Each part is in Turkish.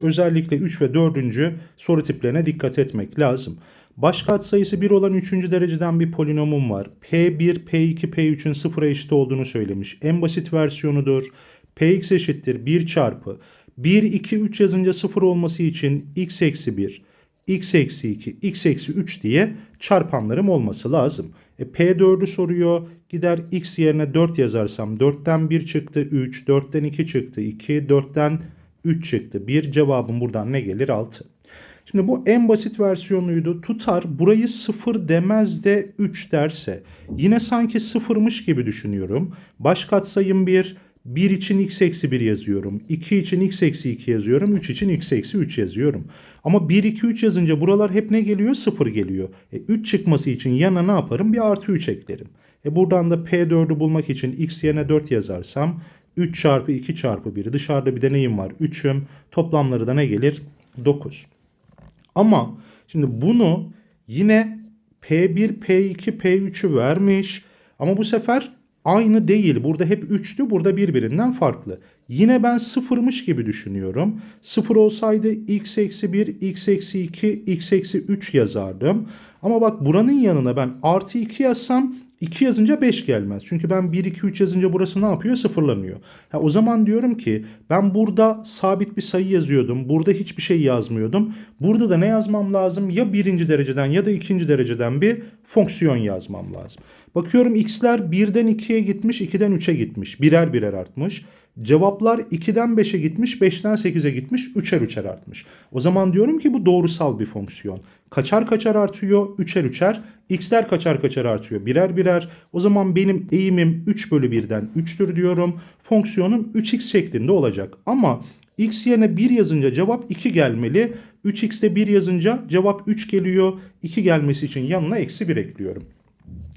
Özellikle 3 ve 4. soru tiplerine dikkat etmek lazım. Baş katsayısı 1 olan 3. dereceden bir polinomum var. P1, P2, P3'ün sıfıra eşit olduğunu söylemiş. En basit versiyonudur. Px eşittir 1 çarpı 1, 2, 3 yazınca 0 olması için x eksi 1, x eksi 2, x eksi 3 diye çarpanlarım olması lazım. E, P4'ü soruyor. Gider x yerine 4 yazarsam 4'ten 1 çıktı 3, 4'ten 2 çıktı 2, 4'ten 3 çıktı. Bir cevabım buradan ne gelir? 6. Şimdi bu en basit versiyonuydu. Tutar burayı 0 demez de 3 derse yine sanki sıfırmış gibi düşünüyorum. Baş katsayım 1, 1 için x eksi 1 yazıyorum. 2 için x eksi 2 yazıyorum. 3 için x eksi 3 yazıyorum. Ama 1, 2, 3 yazınca buralar hep ne geliyor? 0 geliyor. E, 3 çıkması için yana ne yaparım? Bir artı 3 eklerim. E buradan da P4'ü bulmak için x yerine 4 yazarsam 3 çarpı 2 çarpı 1 dışarıda bir deneyim var 3'üm toplamları da ne gelir 9. Ama şimdi bunu yine P1, P2, P3'ü vermiş ama bu sefer aynı değil. Burada hep 3'tü burada birbirinden farklı. Yine ben sıfırmış gibi düşünüyorum. Sıfır olsaydı x eksi 1, x eksi 2, x eksi 3 yazardım. Ama bak buranın yanına ben artı 2 yazsam 2 yazınca 5 gelmez. Çünkü ben 1, 2, 3 yazınca burası ne yapıyor? Sıfırlanıyor. Ha, o zaman diyorum ki ben burada sabit bir sayı yazıyordum. Burada hiçbir şey yazmıyordum. Burada da ne yazmam lazım? Ya birinci dereceden ya da ikinci dereceden bir fonksiyon yazmam lazım. Bakıyorum x'ler 1'den 2'ye gitmiş, 2'den 3'e gitmiş. Birer birer artmış. Cevaplar 2'den 5'e gitmiş, 5'ten 8'e gitmiş, 3'er 3'er artmış. O zaman diyorum ki bu doğrusal bir fonksiyon. Kaçar kaçar artıyor, 3'er 3'er. X'ler kaçar kaçar artıyor, birer birer. O zaman benim eğimim 3 bölü 1'den 3'tür diyorum. Fonksiyonum 3x şeklinde olacak. Ama x yerine 1 yazınca cevap 2 gelmeli. 3x'te 1 yazınca cevap 3 geliyor. 2 gelmesi için yanına eksi 1 ekliyorum.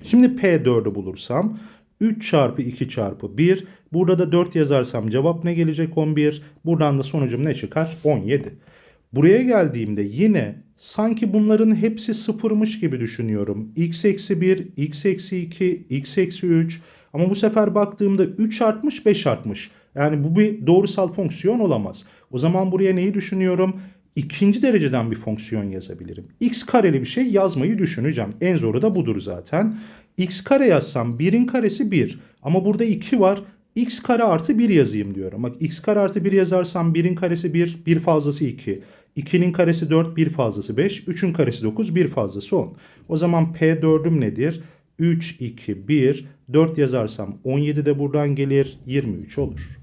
Şimdi P4'ü bulursam 3 çarpı 2 çarpı 1. Burada da 4 yazarsam cevap ne gelecek? 11. Buradan da sonucum ne çıkar? 17. Buraya geldiğimde yine sanki bunların hepsi sıfırmış gibi düşünüyorum. x eksi 1, x eksi 2, x eksi 3. Ama bu sefer baktığımda 3 artmış 5 artmış. Yani bu bir doğrusal fonksiyon olamaz. O zaman buraya neyi düşünüyorum? İkinci dereceden bir fonksiyon yazabilirim. x kareli bir şey yazmayı düşüneceğim. En zoru da budur zaten. x kare yazsam 1'in karesi 1. Ama burada 2 var. x kare artı 1 yazayım diyorum. Bak x kare artı 1 yazarsam 1'in karesi 1, 1 fazlası 2. 2'nin karesi 4, 1 fazlası 5. 3'ün karesi 9, 1 fazlası 10. O zaman P4'üm nedir? 3, 2, 1, 4 yazarsam 17 de buradan gelir 23 olur.